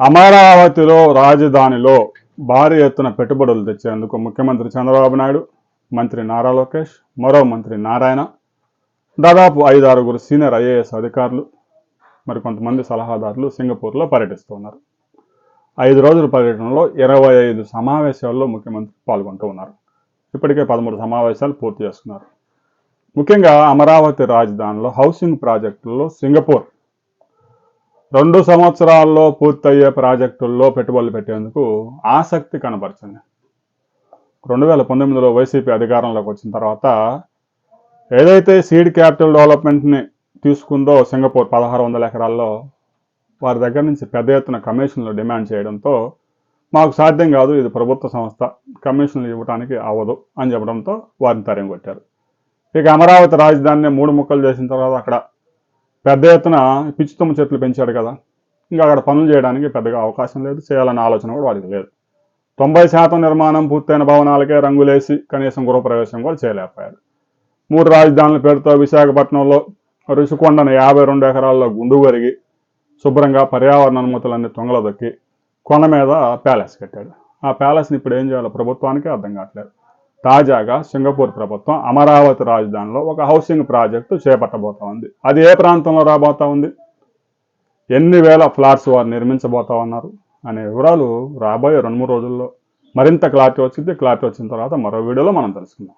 అమరావతిలో రాజధానిలో భారీ ఎత్తున పెట్టుబడులు తెచ్చేందుకు ముఖ్యమంత్రి చంద్రబాబు నాయుడు మంత్రి నారా లోకేష్ మరో మంత్రి నారాయణ దాదాపు ఐదు ఆరుగురు సీనియర్ ఐఏఎస్ అధికారులు మరి కొంతమంది సలహాదారులు సింగపూర్లో పర్యటిస్తున్నారు ఐదు రోజుల పర్యటనలో ఇరవై ఐదు సమావేశాల్లో ముఖ్యమంత్రి పాల్గొంటూ ఉన్నారు. ఇప్పటికే పదమూడు సమావేశాలు పూర్తి చేసుకున్నారు. ముఖ్యంగా అమరావతి రాజధానిలో హౌసింగ్ ప్రాజెక్టుల్లో సింగపూర్ రెండు సంవత్సరాల్లో పూర్తయ్యే ప్రాజెక్టుల్లో పెట్టుబడులు పెట్టేందుకు ఆసక్తి కనబరిచింది. రెండు వేల పంతొమ్మిదిలో వైసీపీ అధికారంలోకి వచ్చిన తర్వాత ఏదైతే సీడ్ క్యాపిటల్ డెవలప్మెంట్ని తీసుకుందో సింగపూర్ పదహారు వందల ఎకరాల్లో వారి దగ్గర నుంచి పెద్ద ఎత్తున కమిషన్లు డిమాండ్ చేయడంతో మాకు సాధ్యం కాదు ఇది ప్రభుత్వ సంస్థ కమిషన్లు ఇవ్వడానికి అవ్వదు అని చెప్పడంతో వారిని తరిం కొట్టారు ఇక అమరావతి రాజధానిని మూడు ముక్కలు చేసిన తర్వాత అక్కడ పెద్ద ఎత్తున పిచ్చితుమ్మ చెట్లు పెంచాడు కదా. ఇంకా అక్కడ పనులు చేయడానికి పెద్దగా అవకాశం లేదు. చేయాలనే ఆలోచన కూడా వాడికి లేదు. తొంభై శాతం నిర్మాణం పూర్తయిన భవనాలకే రంగులేసి కనీసం గృహప్రవేశం కూడా చేయలేకపోయాడు. మూడు రాజధానుల పేరుతో విశాఖపట్నంలో రుషికొండను యాభై రెండు ఎకరాల్లో గుండు వరిగి శుభ్రంగా పర్యావరణ అనుమతులన్నీ తొంగలదొక్కి కొండ మీద ప్యాలెస్ కట్టాడు. ఆ ప్యాలెస్ని ఇప్పుడు ఏం చేయాలో ప్రభుత్వానికి అర్థం కావట్లేదు. తాజాగా సింగపూర్ ప్రభుత్వం అమరావతి రాజధానిలో ఒక హౌసింగ్ ప్రాజెక్టు చేపట్టబోతా ఉంది. అది ఏ ప్రాంతంలో రాబోతా ఉంది? ఎన్ని వేల ఫ్లాట్స్ వారు నిర్మించబోతా ఉన్నారు? అనే వివరాలు రాబోయే రెండు మూడు రోజుల్లో మరింత క్లారిటీ వచ్చింది. క్లారిటీ వచ్చిన తర్వాత మరో వీడియోలో మనం తెలుసుకుందాం.